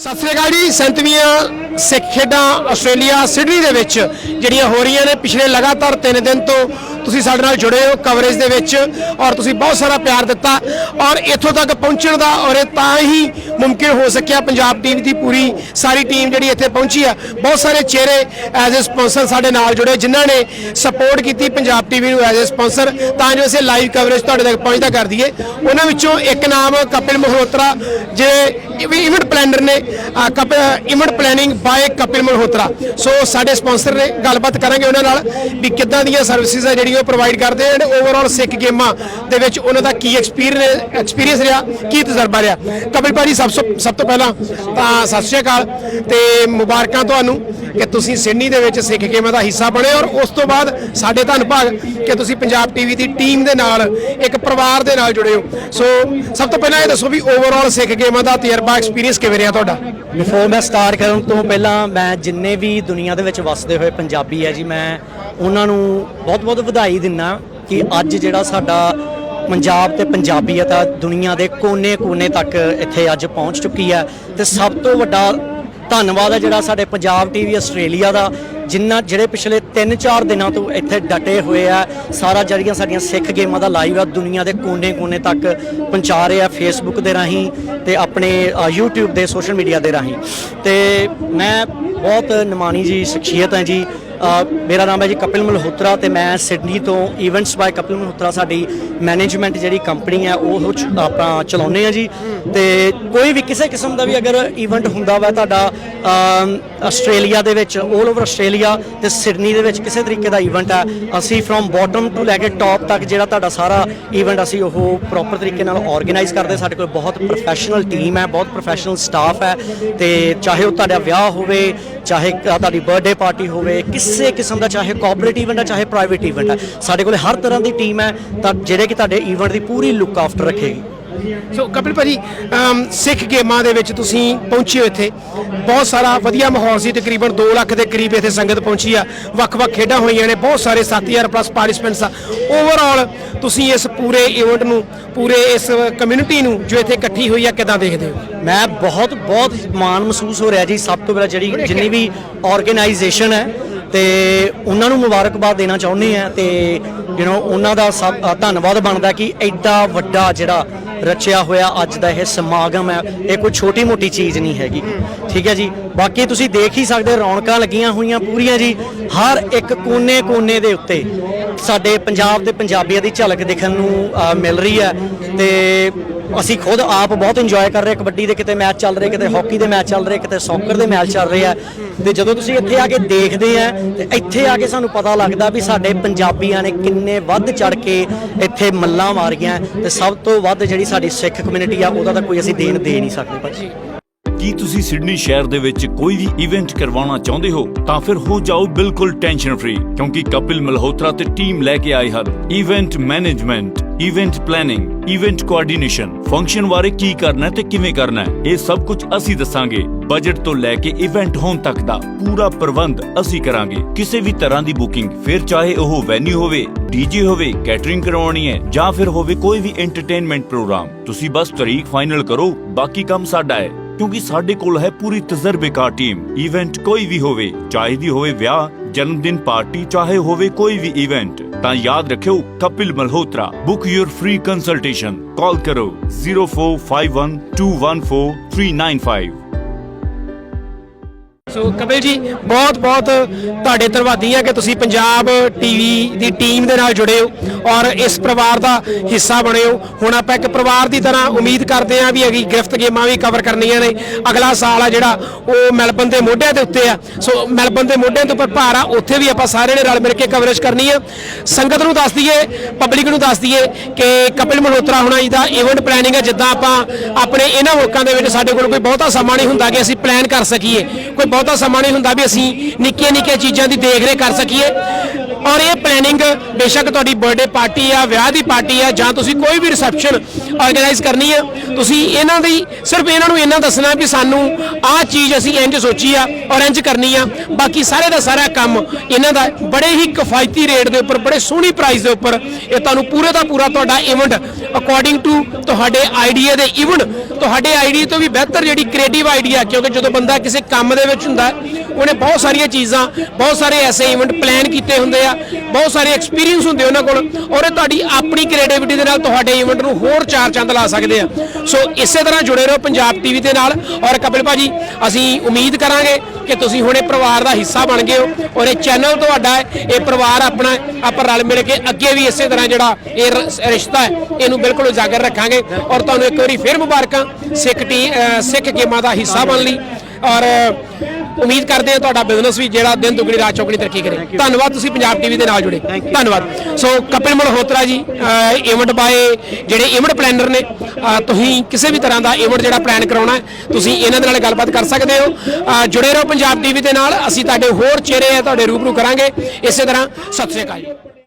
ਸਤਿ ਸ੍ਰੀ ਅਕਾਲ ਜੀ, ਸੈਂਤਵੀਆਂ ਸਿੱਖ ਖੇਡਾਂ Australia, Sydney ਦੇ ਵਿੱਚ ਜਿਹੜੀਆਂ ਹੋ ਰਹੀਆਂ ਨੇ ਪਿਛਲੇ ਲਗਾਤਾਰ 3 ਦਿਨ ਤੋਂ ਤੁਸੀਂ ਸਾਡੇ ਨਾਲ ਜੁੜੇ ਹੋ ਕਵਰੇਜ ਦੇ ਵਿੱਚ ਔਰ ਤੁਸੀਂ ਬਹੁਤ ਸਾਰਾ ਪਿਆਰ ਦਿੱਤਾ ਔਰ ਇੱਥੋਂ ਤੱਕ ਪਹੁੰਚਣ ਦਾ ਔਰ ਇਹ ਤਾਂ ਹੀ ਮੁਮਕਿਨ ਹੋ ਸਕਿਆ ਪੰਜਾਬ ਟੀਮ ਦੀ ਪੂਰੀ ਸਾਰੀ ਟੀਮ ਜਿਹੜੀ ਇੱਥੇ ਪਹੁੰਚੀ ਆ ਬਹੁਤ ਸਾਰੇ ਚਿਹਰੇ ਐਜ਼ ਅ ਸਪਾਂਸਰ ਸਾਡੇ ਨਾਲ ਜੁੜੇ, ਜਿਨ੍ਹਾਂ ਨੇ ਸਪੋਰਟ ਕੀਤੀ ਪੰਜਾਬ ਟੀਵੀ ਨੂੰ ਐਜ਼ ਅ ਸਪਾਂਸਰ ਤਾਂ ਜੋ ਅਸੀਂ ਲਾਈਵ ਕਵਰੇਜ ਤੁਹਾਡੇ ਤੱਕ ਪਹੁੰਚਦਾ ਕਰ ਦਈਏ। ਉਹਨਾਂ ਵਿੱਚੋਂ ਇੱਕ ਨਾਮ ਕਪਿਲ ਮਲਹੋਤਰਾ, ਜਿਹੜੇ ਇਵੈਂਟ ਪਲੈਨਰ ਨੇ। Kapil event planning by Kapil Malhotra. So ਸਾਡੇ ਸਪਾਂਸਰ ਨੇ ਗੱਲਬਾਤ ਕਰਾਂਗੇ ਉਹਨਾਂ ਨਾਲ ਵੀ ਕਿੱਦਾਂ ਦੀਆਂ ਸਰਵਿਸਿਜ਼ ਆ ਜਿਹੜੀਆਂ ਉਹ ਪ੍ਰੋਵਾਈਡ ਕਰਦੇ ਆ ਐਂਡ ਓਵਰਆਲ ਸਿੱਖ ਗੇਮਾਂ ਦੇ ਵਿੱਚ ਉਹਨਾਂ ਦਾ ਕੀ ਐਕਸਪੀਰੀਅੰਸ ਐਕਸਪੀਰੀਅੰਸ ਰਿਹਾ, ਕੀ ਤਜਰਬਾ ਰਿਹਾ। ਕਪਿਲ ਭਾਜੀ, ਸਭ ਤੋਂ ਸਭ ਤੋਂ ਪਹਿਲਾਂ ਤਾਂ ਸਤਿ ਸ਼੍ਰੀ ਅਕਾਲ ਤੇ ਮੁਬਾਰਕਾਂ ਤੁਹਾਨੂੰ ਕਿ ਤੁਸੀਂ ਸਿਡਨੀ ਦੇ ਵਿੱਚ ਸਿੱਖ ਗੇਮਾਂ ਦਾ ਹਿੱਸਾ ਬਣੇ ਔਰ ਉਸ ਤੋਂ ਬਾਅਦ ਸਾਡੇ ਧੰਨ ਭਾਗ ਕਿ ਤੁਸੀਂ ਪੰਜਾਬ ਟੀਵੀ ਦੀ ਟੀਮ ਦੇ ਨਾਲ, ਇੱਕ ਪਰਿਵਾਰ ਦੇ ਨਾਲ ਜੁੜੇ ਹੋ। ਸੋ ਸਭ ਤੋਂ ਪਹਿਲਾਂ ਇਹ ਦੱਸੋ ਵੀ ਓਵਰਆਲ ਸਿੱਖ ਗੇਮਾਂ ਦਾ ਤਜਰਬਾ ਐਕਸਪੀਰੀਅੰਸ ਕਿਵੇਂ ਰਿਹਾ ਤੁਹਾਡਾ? ਬਿਫੋਰ ਮੈਂ ਸਟਾਰਟ ਕਰਨ ਤੋਂ ਪਹਿਲਾਂ ਮੈਂ ਜਿੰਨੇ ਵੀ ਦੁਨੀਆ ਦੇ ਵਿੱਚ ਵਸਦੇ ਹੋਏ ਪੰਜਾਬੀ ਹੈ ਜੀ, ਮੈਂ ਉਹਨਾਂ ਨੂੰ ਬਹੁਤ-ਬਹੁਤ ਵਧਾਈ ਦਿੰਨਾ ਕਿ ਅੱਜ ਜਿਹੜਾ ਸਾਡਾ ਪੰਜਾਬ ਤੇ ਪੰਜਾਬੀਅਤ ਆ ਦੁਨੀਆ ਦੇ ਕੋਨੇ-ਕੋਨੇ ਤੱਕ ਇੱਥੇ ਅੱਜ ਪਹੁੰਚ ਚੁੱਕੀ ਹੈ ਤੇ ਸਭ ਤੋਂ ਵੱਡਾ ਧੰਨਵਾਦ ਹੈ ਜਿਹੜਾ ਸਾਡੇ ਪੰਜਾਬ ਟੀਵੀ ਆਸਟ੍ਰੇਲੀਆ ਦਾ ਜਿੰਨਾ ਜਿਹੜੇ ਪਿਛਲੇ 3-4 ਦਿਨਾਂ ਤੋਂ ਇੱਥੇ ਡਟੇ ਹੋਏ ਆ ਸਾਰਾ ਜਿਹੜੀਆਂ ਸਾਡੀਆਂ ਸਿੱਖ ਗੇਮਾਂ ਦਾ ਲਾਈਵ ਆ ਦੁਨੀਆ ਦੇ ਕੋਨੇ-ਕੋਨੇ ਤੱਕ ਪਹੁੰਚਾ ਰਹੇ ਆ ਫੇਸਬੁੱਕ ਦੇ ਰਾਹੀਂ ਤੇ ਆਪਣੇ ਅ, YouTube ਦੇ ਸੋਸ਼ਲ ਮੀਡੀਆ ਦੇ ਰਾਹੀਂ। ਤੇ ਮੈਂ ਬਹੁਤ ਨਿਮਾਣੀ ਜੀ ਸ਼ਖਸੀਅਤ ਹਾਂ ਜੀ ਮੇਰਾ ਨਾਮ ਹੈ ਜੀ ਕਪਿਲ ਮਲਹੋਤਰਾ ਤੇ ਮੈਂ ਸਿਡਨੀ ਤੋਂ ਇਵੈਂਟਸ ਬਾਈ ਕਪਿਲ ਮਲਹੋਤਰਾ ਸਾਡੀ ਮੈਨੇਜਮੈਂਟ ਜਿਹੜੀ ਕੰਪਨੀ ਹੈ, ਉਹ ਚ- ਆਪਾਂ ਚਲਾਉਂਦੇ ਆ ਜੀ। ਤੇ ਕੋਈ ਵੀ ਕਿਸੇ ਕਿਸਮ ਦਾ ਵੀ ਅਗਰ ਇਵੈਂਟ ਹੁੰਦਾ ਵਾ ਤੁਹਾਡਾ ਆਸਟ੍ਰੇਲੀਆ ਦੇ ਵਿੱਚ 올 ਓਵਰ ਆਸਟ੍ਰੇਲੀਆ ਤੇ ਸਿਡਨੀ ਦੇ ਵਿੱਚ ਕਿਸੇ ਤਰੀਕੇ ਦਾ ਇਵੈਂਟ ਹੈ, ਅਸੀਂ ਫਰੋਮ ਬਾਟਮ ਟੂ ਲੈ ਕੇ ਟੌਪ ਤੱਕ ਜਿਹੜਾ ਤੁਹਾਡਾ ਸਾਰਾ ਇਵੈਂਟ ਅਸੀਂ ਉਹ ਪ੍ਰੋਪਰ ਤਰੀਕੇ ਨਾਲ ਆਰਗੇਨਾਈਜ਼ ਕਰਦੇ ਸਾਡੇ ਕੋਲ ਬਹੁਤ ਪ੍ਰੋਫੈਸ਼ਨਲ ਟੀਮ ਹੈ, ਬਹੁਤ ਪ੍ਰੋਫੈਸ਼ਨਲ ਸਟਾਫ ਹੈ ਤੇ ਚਾਹੇ ਉਹ ਤੁਹਾਡਾ ਵਿਆਹ ਹੋਵੇ, ਚਾਹੇ ਤੁਹਾਡੀ ਬਰਥਡੇ ਪਾਰਟੀ ਹੋਵੇ, ਕਿਸ ਕਿਸਮ ਦਾ ਚਾਹੇ ਕੋਆਪਰੇਟ ਇਵੈਂਟ ਹੈ ਚਾਹੇ ਪ੍ਰਾਈਵੇਟ ਇਵੈਂਟ ਹੈ ਸਾਡੇ ਕੋਲ ਹਰ ਤਰ੍ਹਾਂ ਦੀ ਟੀਮ ਹੈ ਤਾਂ ਜਿਹੜੇ ਕਿ ਤੁਹਾਡੇ ਇਵੈਂਟ ਦੀ ਪੂਰੀ ਲੁੱਕ ਆਫਟਰ ਰੱਖੇਗੀ। ਸੋ ਕਪਿਲ ਭਾਜੀ ਸਿੱਖ ਗੇਮਾਂ ਦੇ ਵਿੱਚ ਤੁਸੀਂ ਪਹੁੰਚੇ ਹੋ ਇੱਥੇ। ਬਹੁਤ ਸਾਰਾ ਵਧੀਆ ਮਾਹੌਲ ਸੀ ਤਕਰੀਬਨ 2 ਲੱਖ ਦੇ ਕਰੀਬ ਇੱਥੇ ਸੰਗਤ ਪਹੁੰਚੀ ਆ। ਵੱਖ-ਵੱਖ ਖੇਡਾਂ ਹੋਈਆਂ ਨੇ ਬਹੁਤ ਸਾਰੇ 7000 ਪਲੱਸ ਪਾਰਟਿਸਪੈਂਟਸ ਆ। ਓਵਰਆਲ ਤੁਸੀਂ ਇਸ ਪੂਰੇ ਇਵੈਂਟ ਨੂੰ ਪੂਰੇ ਇਸ ਕਮਿਊਨਿਟੀ ਨੂੰ ਜੋ ਇੱਥੇ ਇਕੱਠੀ ਹੋਈ ਆ ਕਿਦਾਂ ਦੇਖਦੇ ਹੋ? ਮੈਂ ਬਹੁਤ ਬਹੁਤ ਮਾਣ ਮਹਿਸੂਸ ਹੋ ਰਿਹਾ ਜੀ ਸਭ ਤੋਂ ਪਹਿਲਾਂ ਜਿਹੜੀ ਜਿੰਨੀ ਵੀ ਆਰਗੇਨਾਈਜੇਸ਼ਨ ਹੈ ਤੇ ਉਹਨਾਂ ਨੂੰ ਮੁਬਾਰਕਬਾਦ ਦੇਣਾ ਚਾਹੁੰਦੇ ਆ ਤੇ ਯੂ نو ਉਹਨਾਂ ਦਾ ਸਭ ਧੰਨਵਾਦ ਬਣਦਾ ਕਿ ਐਡਾ ਵੱਡਾ ਜਿਹੜਾ ਰਚਿਆ ਹੋਇਆ ਅੱਜ ਦਾ ਇਹ ਸਮਾਗਮ ਹੈ, ਇਹ ਕੋਈ ਛੋਟੀ ਮੋਟੀ ਚੀਜ਼ ਨਹੀਂ ਹੈਗੀ। ਠੀਕ ਹੈ ਜੀ? ਬਾਕੀ ਤੁਸੀਂ ਦੇਖ ਹੀ ਸਕਦੇ, ਰੌਣਕਾਂ ਲੱਗੀਆਂ ਹੋਈਆਂ ਪੂਰੀਆਂ ਜੀ। ਹਰ ਇੱਕ ਕੋਨੇ-ਕੋਨੇ ਦੇ ਉੱਤੇ ਸਾਡੇ ਪੰਜਾਬ ਦੇ ਪੰਜਾਬੀਆਂ ਦੀ ਝਲਕ ਦੇਖਣ ਨੂੰ ਮਿਲ ਰਹੀ ਹੈ। ਤੇ ਅਸੀਂ ਖੁਦ ਆਪ ਬਹੁਤ ਇੰਜੋਏ ਕਰ ਰਹੇ ਕਬੱਡੀ ਦੇ, ਕਿਤੇ ਮੈਚ ਚੱਲ ਰਹੇ, ਕਿਤੇ ਹਾਕੀ ਦੇ ਮੈਚ ਚੱਲ ਰਹੇ, ਕਿਤੇ ਸੌਕਰ ਦੇ ਮੈਚ ਚੱਲ ਰਹੇ ਆ ਤੇ ਜਦੋਂ ਤੁਸੀਂ ਇੱਥੇ ਆ ਕੇ ਦੇਖਦੇ ਆ ਤੇ ਇੱਥੇ ਆ ਕੇ ਸਾਨੂੰ ਪਤਾ ਲੱਗਦਾ ਵੀ ਸਾਡੇ ਪੰਜਾਬੀਆਂ ਨੇ ਕਿੰਨੇ ਵੱਧ ਚੜ ਕੇ ਇੱਥੇ ਮੱਲਾਂ ਮਾਰੀਆਂ ਤੇ ਸਭ ਤੋਂ ਵੱਧ ਜਿਹੜੀ ਸਾਡੀ ਸਿੱਖ ਕਮਿਊਨਿਟੀ ਆ, ਉਹਦਾ ਤਾਂ ਕੋਈ ਅਸੀਂ ਦੇਣ ਦੇ ਨਹੀਂ ਸਕਦੇ ਭਾਜੀ। ਕੀ ਤੁਸੀਂ ਸਿਡਨੀ ਸ਼ਹਿਰ ਦੇ ਵਿੱਚ ਕੋਈ ਵੀ ਇਵੈਂਟ ਕਰਵਾਉਣਾ ਚਾਹੁੰਦੇ ਹੋ, ਤਾਂ ਫਿਰ ਹੋ ਜਾਓ ਬਿਲਕੁਲ ਟੈਨਸ਼ਨ ਫ੍ਰੀ ਕਿਉਂਕਿ ਕਪਿਲ ਮਲਹੋਤਰਾ ਤੇ ਟੀਮ ਲੈ ਕੇ ਆਏ ਹਨ। Event management event planning event coordination function ਬਾਰੇ ਕੀ ਕਰਨਾ ਹੈ ਤੇ ਕਿਵੇਂ ਕਰਨਾ ਹੈ, ਇਹ ਸਭ ਕੁਝ ਅਸੀਂ ਦੱਸਾਂਗੇ। ਬਜਟ ਤੋਂ ਲੈ ਕੇ ਇਵੈਂਟ ਹੋਣ ਤੱਕ ਦਾ ਪੂਰਾ ਪ੍ਰਬੰਧ ਅਸੀਂ ਕਰਾਂਗੇ। ਕਿਸੇ ਵੀ ਤਰ੍ਹਾਂ ਦੀ ਬੁਕਿੰਗ ਫਿਰ ਚਾਹੇ ਉਹ ਵੈਨਿਊ ਹੋਵੇ ਡੀਜੇ ਹੋਵੇ ਕੈਟਰਿੰਗ ਕਰਵਾਉਣੀ ਹੈ, ਜਾਂ ਫਿਰ ਹੋਵੇ ਕੋਈ ਵੀ ਐਂਟਰਟੇਨਮੈਂਟ ਪ੍ਰੋਗਰਾਮ ਤੁਸੀਂ ਬਸ ਤਰੀਕ ਫਾਈਨਲ ਕਰੋ, ਬਾਕੀ ਕੰਮ ਸਾਡਾ ਹੈ। ਕਿਉਂਕਿ ਸਾਡੇ ਕੋਲ ਹੈ ਪੂਰੀ ਤਜਰਬੇਕਾਰ ਟੀਮ। ਇਵੈਂਟ ਕੋਈ ਵੀ ਹੋਵੇ, ਚਾਹੇ ਦੀ ਹੋਵੇ ਵਿਆਹ ਜਨਮ ਦਿਨ ਪਾਰਟੀ, ਚਾਹੇ ਹੋਵੇ ਕੋਈ ਵੀ ਇਵੈਂਟ, ਤਾਂ ਯਾਦ ਰੱਖਿਓ Kapil Malhotra. Book your free consultation call ਕਰੋ 0451214395 ਸੋ ਕਪਿਲ ਜੀ ਬਹੁਤ ਬਹੁਤ ਤੁਹਾਡੇ ਧੰਨਵਾਦੀ ਆ ਕਿ ਤੁਸੀਂ ਪੰਜਾਬ ਟੀਵੀ ਦੀ ਟੀਮ ਦੇ ਨਾਲ ਜੁੜੇ ਹੋ ਔਰ ਇਸ ਪਰਿਵਾਰ ਦਾ ਹਿੱਸਾ ਬਣੇ ਹੋ। ਹੁਣ ਆਪਾਂ ਇੱਕ ਪਰਿਵਾਰ ਦੀ ਤਰ੍ਹਾਂ ਉਮੀਦ ਕਰਦੇ ਆ ਵੀ ਅਗੀ ਗਿਫਟ ਗੇਮਾਂ ਵੀ ਕਵਰ ਕਰਨੀਆਂ ਨੇ। ਅਗਲਾ ਸਾਲ ਆ ਜਿਹੜਾ ਉਹ ਮੈਲਬਨ ਦੇ ਮੋਢਿਆਂ ਦੇ ਉੱਤੇ ਆ। ਸੋ ਮੈਲਬਨ ਦੇ ਮੋਢਿਆਂ ਦੇ ਉੱਪਰ ਭਾਰ ਆ, ਉੱਥੇ ਵੀ ਆਪਾਂ ਸਾਰਿਆਂ ਨੇ ਰਲ ਮਿਲ ਕੇ ਕਵਰੇਜ ਕਰਨੀ ਆ। ਸੰਗਤ ਨੂੰ ਦੱਸ ਦਈਏ ਪਬਲਿਕ ਨੂੰ ਦੱਸ ਦਈਏ ਕਿ ਕਪਿਲ ਮਲਹੋਤਰਾ ਹੋਣਾ ਜੀ ਦਾ ਇਵੈਂਟ ਪਲੈਨਿੰਗ ਹੈ ਜਿੱਦਾਂ ਆਪਾਂ ਆਪਣੇ ਇਹਨਾਂ ਮੁਲਕਾਂ ਦੇ ਵਿੱਚ ਸਾਡੇ ਕੋਲ ਕੋਈ ਬਹੁਤਾ ਸਮਾਂ ਨਹੀਂ ਹੁੰਦਾ ਕਿ ਅਸੀਂ ਪਲਾਨ ਕਰ ਸਕੀਏ। ਕੋਈ ਬਹੁਤਾ ਸਮਾਂ ਨਹੀਂ ਹੁੰਦਾ ਵੀ ਅਸੀਂ ਨਿੱਕੀਆਂ ਨਿੱਕੀਆਂ ਚੀਜ਼ਾਂ ਦੀ ਦੇਖ ਰੇਖ ਕਰ ਸਕੀਏ। ਔਰ ਇਹ ਪਲੈਨਿੰਗ ਬੇਸ਼ੱਕ ਤੁਹਾਡੀ ਬਰਥਡੇ ਪਾਰਟੀ ਆ, ਵਿਆਹ ਦੀ ਪਾਰਟੀ ਆ, ਜਾਂ ਤੁਸੀਂ ਕੋਈ ਵੀ ਰਿਸੈਪਸ਼ਨ ਆਰਗੇਨਾਈਜ਼ ਕਰਨੀ ਆ, ਤੁਸੀਂ ਇਹਨਾਂ ਦੀ, ਸਿਰਫ ਇਹਨਾਂ ਨੂੰ ਇਹਨਾਂ ਦੱਸਣਾ ਵੀ ਸਾਨੂੰ ਆਹ ਚੀਜ਼ ਅਸੀਂ ਇੰਜ ਸੋਚੀ ਆ ਔਰ ਇੰਜ ਕਰਨੀ ਆ। ਬਾਕੀ ਸਾਰੇ ਦਾ ਸਾਰਾ ਕੰਮ ਇਹਨਾਂ ਦਾ ਬੜੇ ਹੀ ਕਿਫਾਇਤੀ ਰੇਟ ਦੇ ਉੱਪਰ, ਬੜੇ ਸੋਹਣੀ ਪ੍ਰਾਈਸ ਦੇ ਉੱਪਰ ਇਹ ਤੁਹਾਨੂੰ ਪੂਰੇ ਦਾ ਪੂਰਾ ਤੁਹਾਡਾ ਇਵੈਂਟ ਅਕੋਰਡਿੰਗ ਟੂ ਤੁਹਾਡੇ ਆਈਡੀਆ ਦੇ ਇਵੈਂਟ ਤੁਹਾਡੇ ਆਈਡੀਆ ਤੋਂ ਵੀ ਬਿਹਤਰ ਜਿਹੜੀ ਕ੍ਰੀਏਟਿਵ ਆਈਡੀਆ ਕਿਉਂਕਿ ਜਦੋਂ ਬੰਦਾ ਕਿਸੇ ਕੰਮ ਦੇ ਵਿੱਚ ਹੁੰਦਾ, ਉਹਨੇ ਬਹੁਤ ਸਾਰੀਆਂ ਚੀਜ਼ਾਂ, ਬਹੁਤ ਸਾਰੇ ਐਸੇ ਇਵੈਂਟ ਪਲਾਨ ਕੀਤੇ ਹੁੰਦੇ ਆ ਬਹੁਤ ਸਾਰੇ ਐਕਸਪੀਰੀਅੰਸ ਹੁੰਦੇ ਉਹਨਾਂ ਕੋਲ। ਔਰ ਇਹ ਤੁਹਾਡੀ ਆਪਣੀ ਕ੍ਰੀਏਟੀਵਿਟੀ ਦੇ ਨਾਲ ਤੁਹਾਡੇ ਇਵੈਂਟ ਨੂੰ ਹੋਰ ਚਾਰ ਚੰਦ ਲਾ ਸਕਦੇ ਆ। ਸੋ ਇਸੇ ਤਰ੍ਹਾਂ ਜੁੜੇ ਰਹੋ ਪੰਜਾਬ ਟੀਵੀ ਦੇ ਨਾਲ। ਔਰ ਕਪਿਲ ਭਾਜੀ, ਅਸੀਂ ਉਮੀਦ ਕਰਾਂਗੇ ਕਿ ਤੁਸੀਂ ਹੁਣ ਇਹ ਪਰਿਵਾਰ ਦਾ ਹਿੱਸਾ ਬਣ ਗਏ ਹੋ। ਔਰ ਇਹ ਚੈਨਲ ਤੁਹਾਡਾ ਹੈ, ਇਹ ਪਰਿਵਾਰ ਆਪਣਾ ਆਪਾਂ ਰਲ ਮਿਲ ਕੇ ਅੱਗੇ ਵੀ ਇਸੇ ਤਰ੍ਹਾਂ ਜਿਹੜਾ ਇਹ ਰਿਸ਼ਤਾ ਹੈ, ਇਹਨੂੰ ਬਿਲਕੁਲ ਉਜਾਗਰ ਰੱਖਾਂਗੇ। ਔਰ ਤੁਹਾਨੂੰ ਇੱਕ ਵਾਰੀ ਫਿਰ ਮੁਬਾਰਕਾਂ ਸਿੱਖ ਟੀ ਸਿੱਖ ਗੇਮਾਂ ਦਾ ਹਿੱਸਾ ਬਣ ਲਈ। ਔਰ ਉਮੀਦ ਕਰਦੇ ਹਾਂ ਤੁਹਾਡਾ ਬਿਜ਼ਨਸ ਵੀ ਜਿਹੜਾ ਦਿਨ ਦੁਗਣੀ ਰਾਤ ਚੌਗਣੀ ਤਰੱਕੀ ਕਰੇ। ਧੰਨਵਾਦ ਤੁਸੀਂ ਪੰਜਾਬ ਟੀਵੀ ਦੇ ਨਾਲ ਜੁੜੇ। ਧੰਨਵਾਦ। So Kapil Malhotra ji event by ਜਿਹੜੇ ਇਵੈਂਟ ਪਲੈਨਰ ਨੇ ਤੁਸੀਂ ਕਿਸੇ ਵੀ ਤਰ੍ਹਾਂ ਦਾ ਇਵੈਂਟ ਜਿਹੜਾ ਪਲਾਨ ਕਰਾਉਣਾ ਹੈ ਤੁਸੀਂ ਇਹਨਾਂ ਦੇ ਨਾਲ ਗੱਲਬਾਤ ਕਰ ਸਕਦੇ ਹੋ। ਜੁੜੇ ਰਹੋ ਪੰਜਾਬ ਟੀਵੀ ਦੇ ਨਾਲ। ਅਸੀਂ ਤੁਹਾਡੇ ਹੋਰ ਚਿਹਰੇ ਆ ਤੁਹਾਡੇ ਰੂਬਰੂ ਕਰਾਂਗੇ। ਇਸੇ ਤਰ੍ਹਾਂ ਸਤਿ ਸ਼੍ਰੀ ਅਕਾਲ ਜੀ।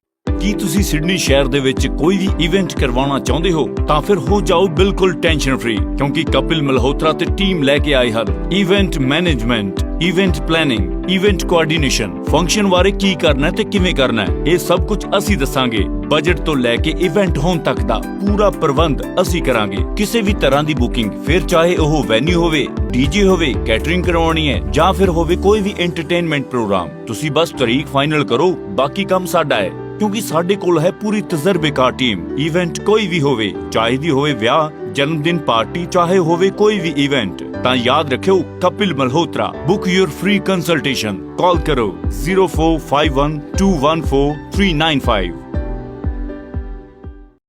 ਕੀ ਤੁਸੀਂ ਸਿਡਨੀ ਸ਼ਹਿਰ ਦੇ ਵਿੱਚ ਕੋਈ ਵੀ ਇਵੈਂਟ ਕਰਵਾਉਣਾ ਚਾਹੁੰਦੇ ਹੋ, ਤਾਂ ਫਿਰ ਹੋ ਜਾਓ ਬਿਲਕੁਲ ਟੈਨਸ਼ਨ ਫ੍ਰੀ ਕਿਉਂਕਿ ਕਪਿਲ ਮਲਹੋਤਰਾ ਤੇ ਟੀਮ ਲੈ ਕੇ ਆਏ ਹਨ। Event management event planning event coordination function ਬਾਰੇ ਕੀ ਕਰਨਾ ਤੇ ਕਿਵੇਂ ਕਰਨਾ, ਇਹ ਸਭ ਕੁਝ ਅਸੀਂ ਦੱਸਾਂਗੇ। ਬਜਟ ਤੋਂ ਲੈ ਕੇ ਇਵੈਂਟ ਹੋਣ ਤੱਕ ਦਾ ਪੂਰਾ ਪ੍ਰਬੰਧ ਅਸੀਂ ਕਰਾਂਗੇ। ਕਿਸੇ ਵੀ ਤਰ੍ਹਾਂ ਦੀ ਬੁਕਿੰਗ ਫਿਰ ਚਾਹੇ ਉਹ ਵੈਨਿਊ ਹੋਵੇ ਡੀਜੇ ਹੋਵੇ ਕੈਟਰਿੰਗ ਕਰਵਾਉਣੀ ਹੈ, ਜਾਂ ਫਿਰ ਹੋਵੇ ਕੋਈ ਵੀ ਐਂਟਰਟੇਨਮੈਂਟ ਪ੍ਰੋਗਰਾਮ ਤੁਸੀਂ ਬਸ ਤਰੀਕ ਫਾਈਨਲ ਕਰੋ, ਬਾਕੀ ਕੰਮ ਸਾਡਾ ਹੈ। ਕਿਉਂਕਿ ਸਾਡੇ ਕੋਲ ਹੈ ਪੂਰੀ ਤਜਰਬੇਕਾਰ ਟੀਮ। ਇਵੈਂਟ ਕੋਈ ਵੀ ਹੋਵੇ, ਚਾਹੇ ਦੀ ਹੋਵੇ ਵਿਆਹ ਜਨਮ ਦਿਨ ਪਾਰਟੀ, ਚਾਹੇ ਹੋਵੇ ਕੋਈ ਵੀ ਇਵੈਂਟ ਤਾਂ ਯਾਦ ਰੱਖਿਓ Kapil Malhotra. Book your free consultation call ਕਰੋ। 0451214395